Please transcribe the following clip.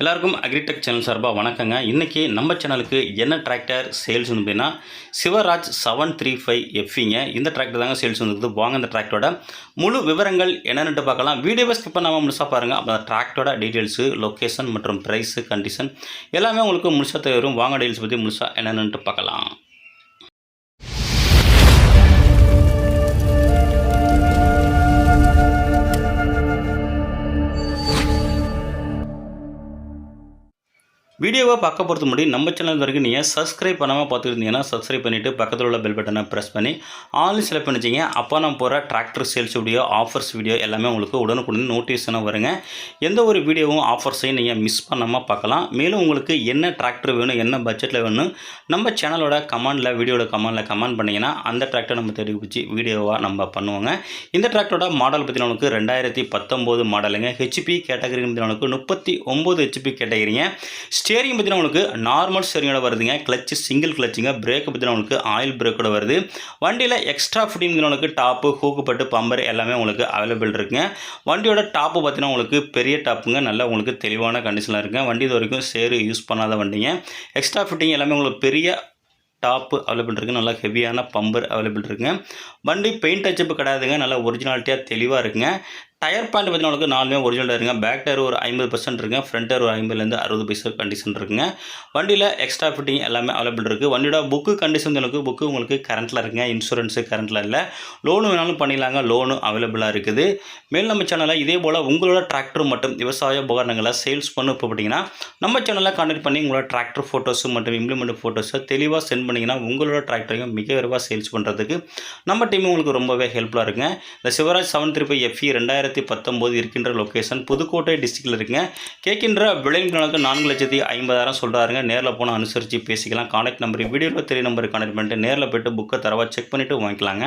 எல்லாருக்கும் agritech channel சார்பாக வணக்கங்க. இன்றைக்கி நம்ம சேனலுக்கு என்ன டிராக்டர் சேல்ஸ் வந்து அப்படின்னா சிவராஜ் செவன் த்ரீ ஃபைவ் எஃப்இங்க இந்த டிராக்டர் தாங்க சேல்ஸ் வந்துருக்குது. வாங்க இந்த டிராக்டரோட முழு விவரங்கள் என்னென்னு பார்க்கலாம். வீடியோவை ஸ்கிப் பண்ணாமல் முழுசாக பாருங்கள் அப்போ டிராக்டரோட டீட்டெயில்ஸு லொக்கேஷன் மற்றும் ப்ரைஸு கண்டிஷன் எல்லாமே உங்களுக்கு முழுசாக தெரியும். வாங்க டீல்ஸ் பற்றி முழுசாக என்னென்னு பார்க்கலாம். வீடியோவை பார்க்க போகிறது முன்னாடி நம்ம சேனல் வரைக்கும் நீங்கள் சப்ஸ்கிரைப் பண்ணாமல் பார்த்துருந்தீங்கன்னா சப்ஸ்கிரைப் பண்ணிவிட்டு பக்கத்தில் உள்ள பெல் பட்டனை ப்ரெஸ் பண்ணி ஆல் செலக்ட் பண்ணிச்சிங்க அப்போ நம்ம போகிற tractor sales video offers video எல்லாமே உங்களுக்கு உடனுக்குடன் நோட்டிஃபிகேஷனாக வருங்க. எந்த ஒரு வீடியோவும் ஆஃபர்ஸையும் நீங்கள் மிஸ் பண்ணாமல் பார்க்கலாம். மேலும் உங்களுக்கு என்ன டிராக்டர் வேணும் என்ன பட்ஜெட்டில் வேணும் நம்ம சேனலோட கமெண்டில் வீடியோட கமெண்டில் கமெண்ட் பண்ணிங்கன்னா அந்த டிராக்டர் நம்ம தெரிவிச்சு வீடியோவாக நம்ம பண்ணுவோங்க. இந்த டிராக்டரோட மாடல் பற்றி ரெண்டாயிரத்தி பத்தொம்போது மாடலுங்க ஹெச்பி கேட்டகரி பார்த்தீங்கன்னா முப்பத்தி ஒம்பது ஹெச்பி கேட்டகரிங்க ஸ்டேரிங் பார்த்தீங்கன்னா உங்களுக்கு நார்மல் ஸ்டேரிங்கோட வருதுங்க. கிளச்சு சிங்கிள் கிளச்சுங்க பிரேக் பார்த்தீங்கன்னா உங்களுக்கு ஆயில் பிரேக்கோட வருது. வண்டியில் எக்ஸ்ட்ரா ஃபிட்டிங் உங்களுக்கு டாப்பு ஹூக்குப்பட்டு பம்பர் எல்லாமே உங்களுக்கு அவைலபிள் இருக்குங்க. வண்டியோட டாப்பு பார்த்தீங்கன்னா உங்களுக்கு பெரிய டாப்புங்க நல்லா உங்களுக்கு தெளிவான கண்டிஷனில் இருக்குங்க. வண்டி இது வரைக்கும் சேரு யூஸ் பண்ணாத வண்டிங்க. எக்ஸ்ட்ரா ஃபிட்டிங் எல்லாமே உங்களுக்கு பெரிய டாப்பு அவைலபிள் இருக்குது நல்லா ஹெவியான பம்பர் அவைலபிள் இருக்குங்க. வண்டி பெயிண்ட் டச்சப்பு கிடையாதுங்க. நல்லா ஒரிஜினாலிட்டியாக தெளிவாக இருக்குங்க. டயர் பாயிண்ட் பார்த்தீங்கன்னா உங்களுக்கு நாலுமே ஒரிஜினல் இருக்குங்க. பேக் டயர் ஒரு ஐம்பது பர்சன்ட் இருக்குங்க. ஃப்ரண்ட் டயர் ஒரு ஐம்பதுலேருந்து அறுபது பைசா கண்டிஷன் இருக்குங்க. வண்டியில் எக்ஸ்ட்ரா ஃபிட்டிங் எல்லாமே அவைலபிள் இருக்குது வண்டியோட புக்கு கண்டிஷன் உங்களுக்கு புக்கு உங்களுக்கு கரண்ட்டில் இருக்குங்க. இன்சூரன்ஸு கரண்ட்டில் இல்லை. லோனு வேணாலும் பண்ணிடலாங்க. லோனு அவைலபிளாக இருக்குது. மேல் நம்ம சேனலில் இதே போல் உங்களோட டிராக்டர் மற்றும் விவசாய உபகரணங்களை சேல்ஸ் பண்ண இப்போ பார்த்தீங்கன்னா நம்ம சேனலில் கான்டெக்ட் பண்ணி உங்களோட டிராக்டர் ஃபோட்டோஸு மற்றும் இம்ப்ளிமெண்ட் ஃபோட்டோஸை தெளிவாக சென்ட் பண்ணிங்கன்னா உங்களோட டிராக்டரையும் மிக விரைவாக சேல்ஸ் பண்ணுறதுக்கு நம்ம டீம் உங்களுக்கு ரொம்பவே ஹெல்ப்ஃபுல்லாக இருக்குங்க. இந்த Swaraj seven three five FE ரெண்டாயிரத்தி பத்தொம்போது இருக்கின்ற லொக்கேஷன் புதுக்கோட்டை டிஸ்ட்ரிக்டில் இருக்குங்க. கேட்கின்ற விளைநிலங்களுக்கு நான்கு லட்சத்தி ஐம்பதாயிரம் சொல்கிறாருங்க நேரில் போனால் அனுசரித்து பேசிக்கலாம். கான்டாக்ட் நம்பர் வீடியோவில் தெரிய நம்பர் கான்டாக்ட் பண்ணிட்டு நேரில் போய்ட்டு புக்கை தரவா செக் பண்ணிவிட்டு வாங்கிக்கலாங்க.